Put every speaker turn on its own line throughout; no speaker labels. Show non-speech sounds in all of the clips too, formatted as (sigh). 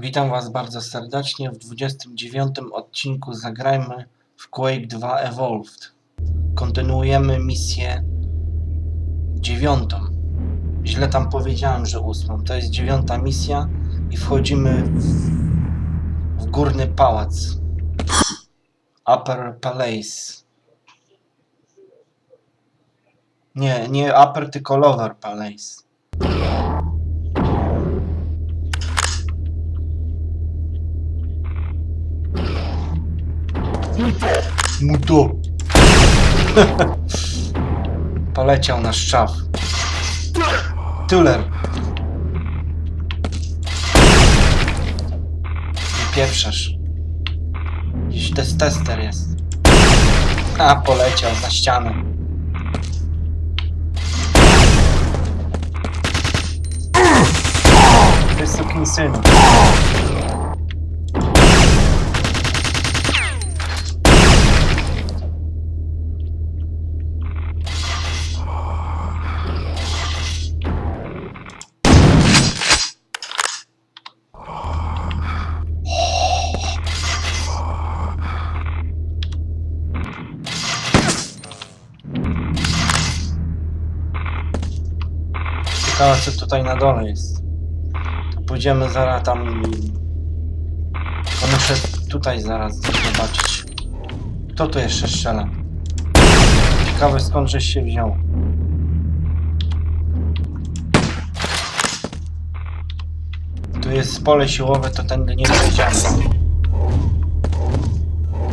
Witam Was bardzo serdecznie w 29 odcinku Zagrajmy w Quake 2 Evolved. Kontynuujemy misję dziewiątą. Źle tam powiedziałem, że ósmą. To jest dziewiąta misja i wchodzimy w, w górny pałac. Upper Palace. Nie, nie Upper, tylko Lower Palace. Muto. (laughs) Poleciał na szczaw. Tuller. Pieprzasz. Gdzieś to jest tester jest. A, poleciał na ścianę. Ty sukinsynu. Co tutaj na dole jest. Pójdziemy zaraz tam. To muszę tutaj zaraz zobaczyć. Kto tu jeszcze strzela? Ciekawe skąd żeś się wziął. Tu jest pole siłowe, to tędy nie przejdziemy.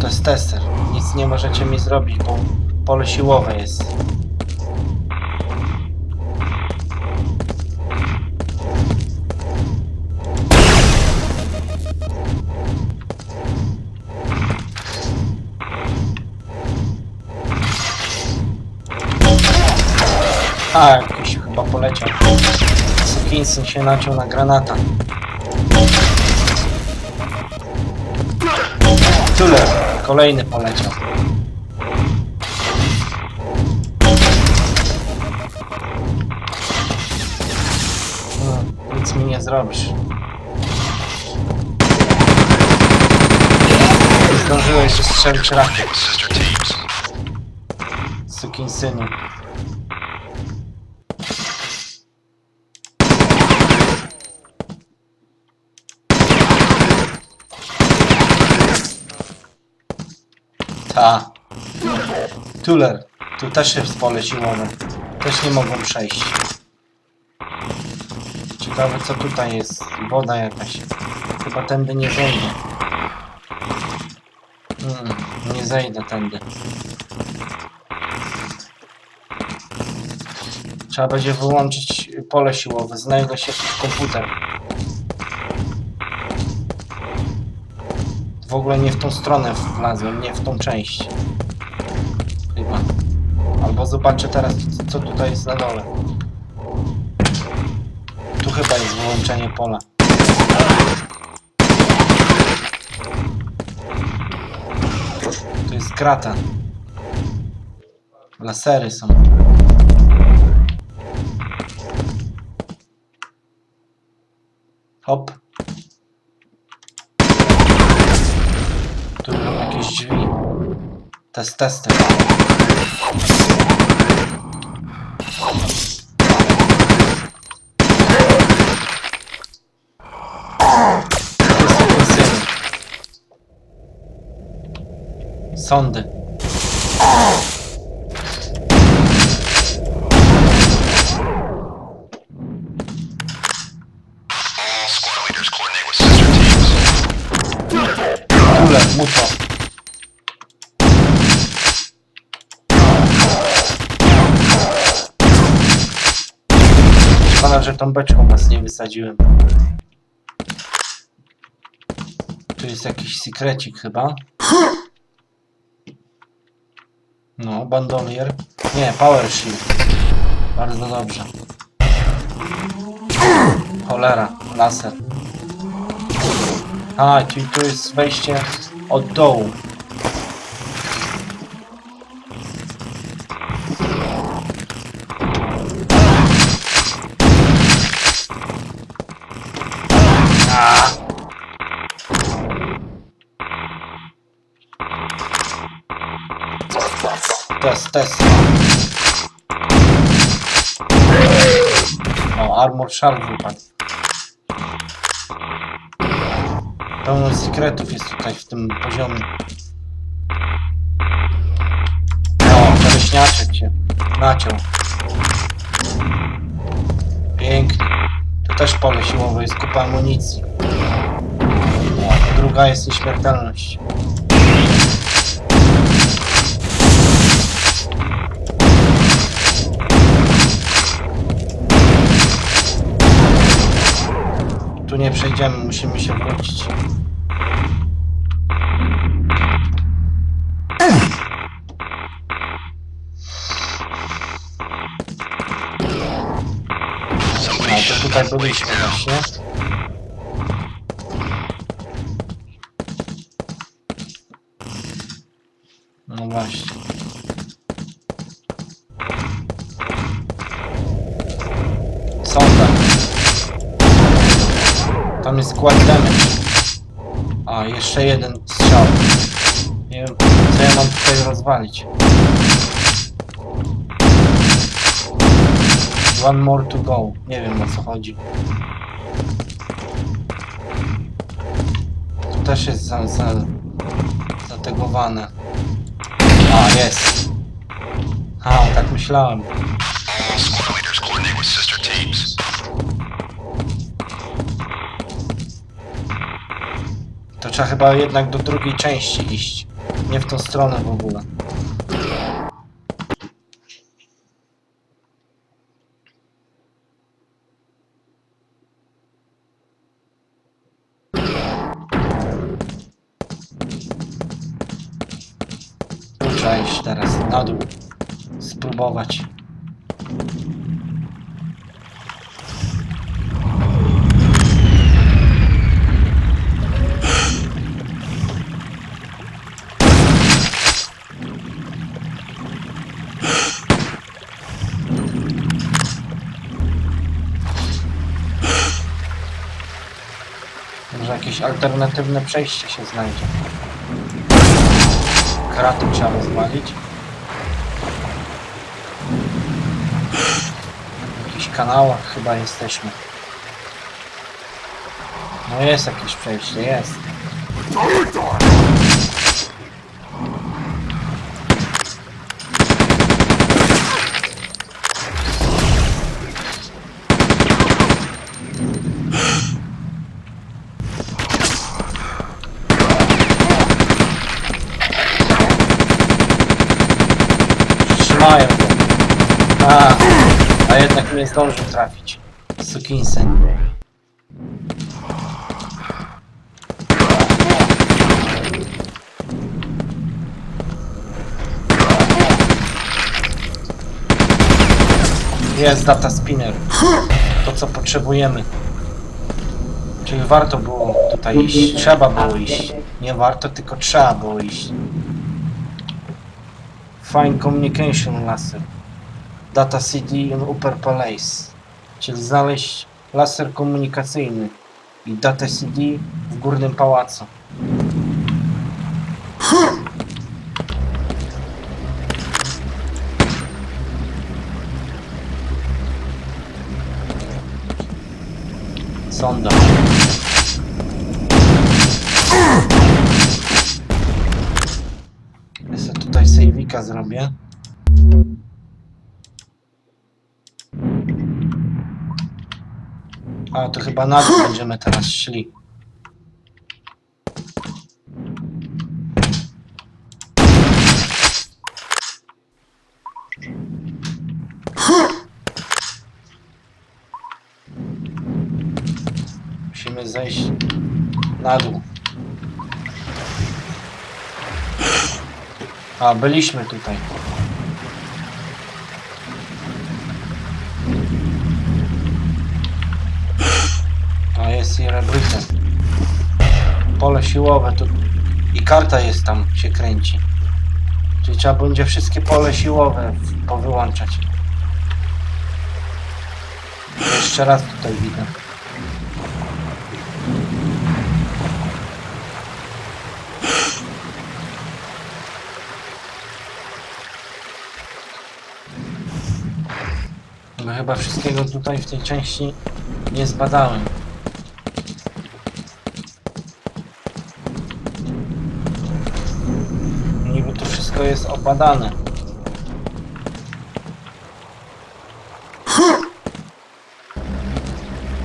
To jest tester. Nic nie możecie mi zrobić, bo pole siłowe jest. A, jakiś chyba poleciał. Sukinsyn się naciął na granata. Tyle. Kolejny poleciał. No, nic mi nie zrobisz. Zdążyłeś strzelić rakiet. Sukinsynu. Ta. Tuller. Tu też jest pole siłowe. Też nie mogą przejść. Ciekawe co tutaj jest. Woda jakaś. Chyba tędy nie zejdę. Mm, nie zejdę tędy. Trzeba będzie wyłączyć pole siłowe. Znajdę się jakiś komputer. W ogóle nie w tą stronę wlazłem, nie w tą część. Chyba. Albo zobaczę teraz, co tutaj jest na dole. Tu chyba jest wyłączenie pola. Tu jest krata. Lasery są. Hop. Tu jakieś drzwi. Test, testy. Sądy. Kule, muto. Że tą beczką was nie wysadziłem. Tu jest jakiś sekrecik chyba. No, bandolier. Nie, power shield. Bardzo dobrze. Cholera, laser. A, czyli tu jest wejście od dołu. Armor Shard. Pełno sekretów jest tutaj w tym poziomie. O, czereśniaczek się naciął. Pięknie. Tu też pole siłowe, jest kupa amunicji. Druga jest nieśmiertelność. Tu nie przejdziemy, musimy się wrócić. A, to tutaj byliśmy właśnie. No właśnie. Sonda. Tam jest skład damage. A, jeszcze jeden strzał. Nie wiem, co ja mam tutaj rozwalić. One more to go. Nie wiem o co chodzi. Tu też jest za, za, zategowane. A, jest. A, tak myślałem. To trzeba chyba jednak do drugiej części iść. Nie w tą stronę w ogóle. Tu Trzeba iść teraz na dół. Spróbować. Może jakieś alternatywne przejście się znajdzie. Kraty trzeba rozwalić. W jakichś kanałach chyba jesteśmy. No jest jakieś przejście, jest. Trzymają go. A, jednak nie zdążył trafić. Sukinsyn. Jest data spinner. To co potrzebujemy. Czyli warto było tutaj iść. Trzeba było iść. Nie warto, tylko trzeba było iść. Fine Communication Laser. Data CD in Upper Palace. Czyli znaleźć laser komunikacyjny i data CD w Górnym Pałacu. Sonda. Ja tutaj sejwika zrobię. A, to chyba na dół będziemy teraz szli. Musimy zejść na dół. A, byliśmy tutaj. Sierra Brises. Pole siłowe tu i karta jest tam, się kręci. Czyli trzeba będzie wszystkie pole siłowe powyłączać. Jeszcze raz tutaj widzę. No chyba wszystkiego tutaj w tej części nie zbadałem. Obadane.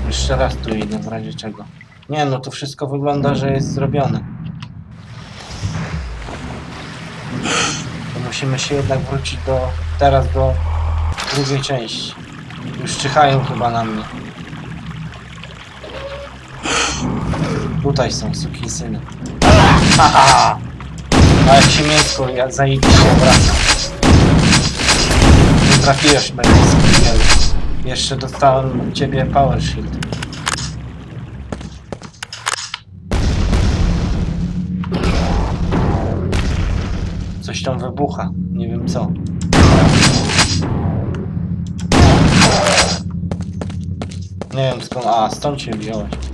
Jeszcze raz tu idę w razie czego. Nie no, to wszystko wygląda, że jest zrobione. To musimy się jednak wrócić do, teraz do drugiej części. Już czyhają chyba na mnie. Tutaj są sukinsyny. Haha! A jak się mięsko ja zajebiście wraca. Nie trafiłeś mnie z Jeszcze dostałem od ciebie power shield. Coś tam wybucha. Nie wiem co. Nie wiem skąd. A, stąd się wziąłeś.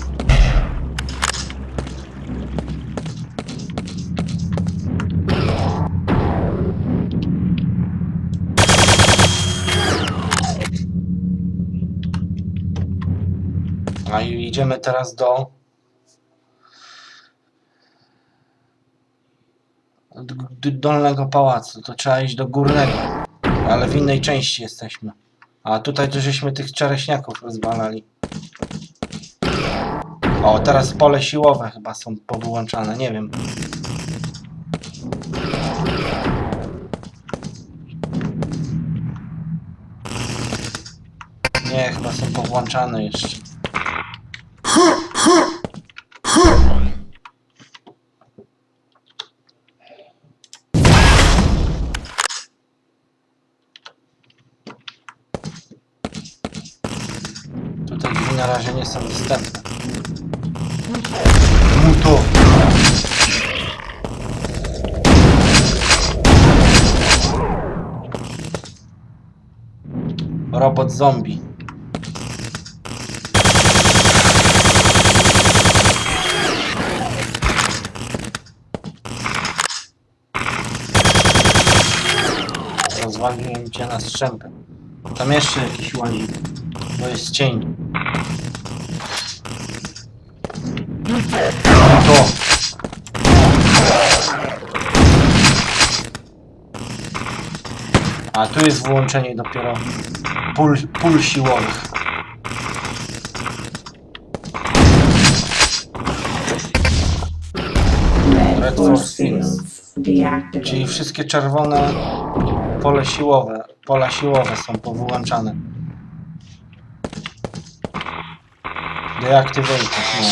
Idziemy teraz do. do do dolnego pałacu. To trzeba iść do górnego. Ale w innej części jesteśmy. A tutaj to żeśmy tych czereśniaków rozwalali. O, teraz pole siłowe chyba są powyłączane, nie wiem. Nie, chyba są powłączane jeszcze. Tutaj drzwi na razie nie są dostępne. No. Robot zombie. Rozwaliłem cię na strzępy. Tam jeszcze jakiś łazik. Bo jest cień. To. A tu jest włączenie dopiero pól, pól siłowych. Czyli
Deactivated.
wszystkie czerwone pole siłowe, pola siłowe są powyłączane. Deactivated, no.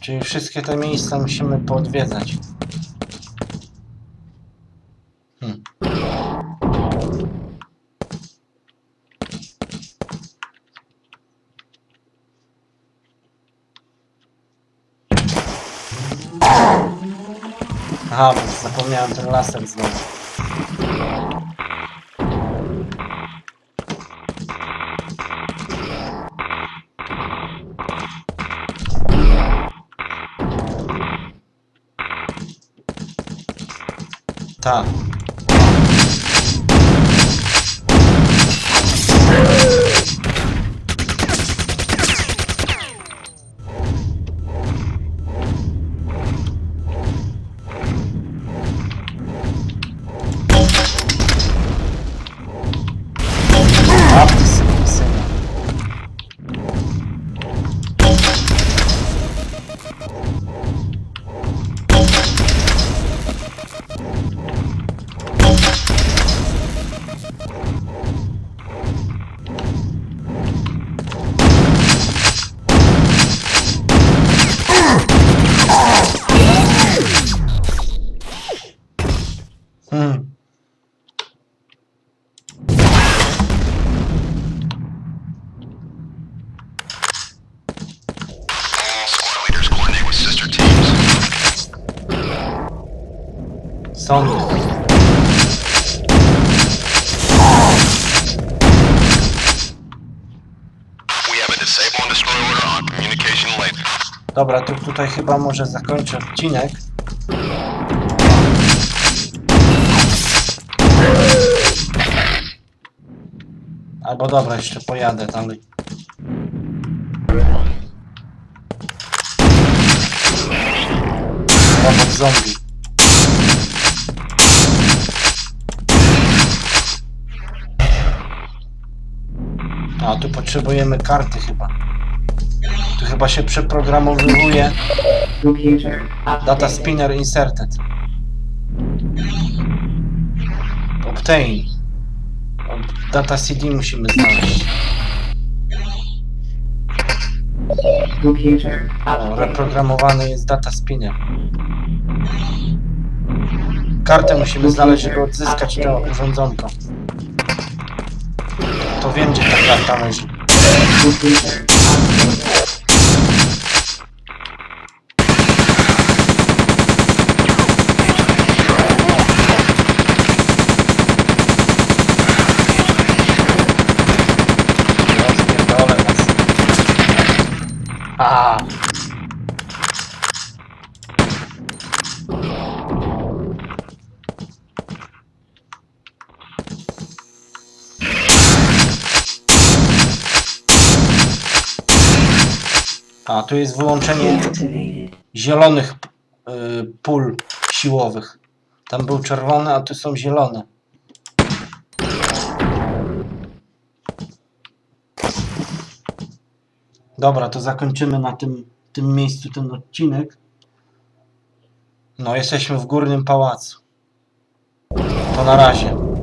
Czyli wszystkie te miejsca musimy poodwiedzać. Zapomniałem ten laser znowu. Tak.
Laser.
Dobra, to tutaj chyba może zakończę odcinek. Albo dobra, jeszcze pojadę dalej. Robot zombie. Tu potrzebujemy karty chyba. Tu chyba się przeprogramowuje Data spinner inserted. Obtain. Ob- Data CD musimy znaleźć. O, reprogramowany jest data spinner. Kartę musimy znaleźć, żeby odzyskać to urządzonko. To wiem, gdzie ta karta leży.
Computer updated.
Rozpierdolę was. A. A, tu jest wyłączenie zielonych y, pól siłowych. Tam był czerwony, a tu są zielone. Dobra, to zakończymy na tym, tym miejscu ten odcinek. No, jesteśmy w górnym pałacu. To na razie.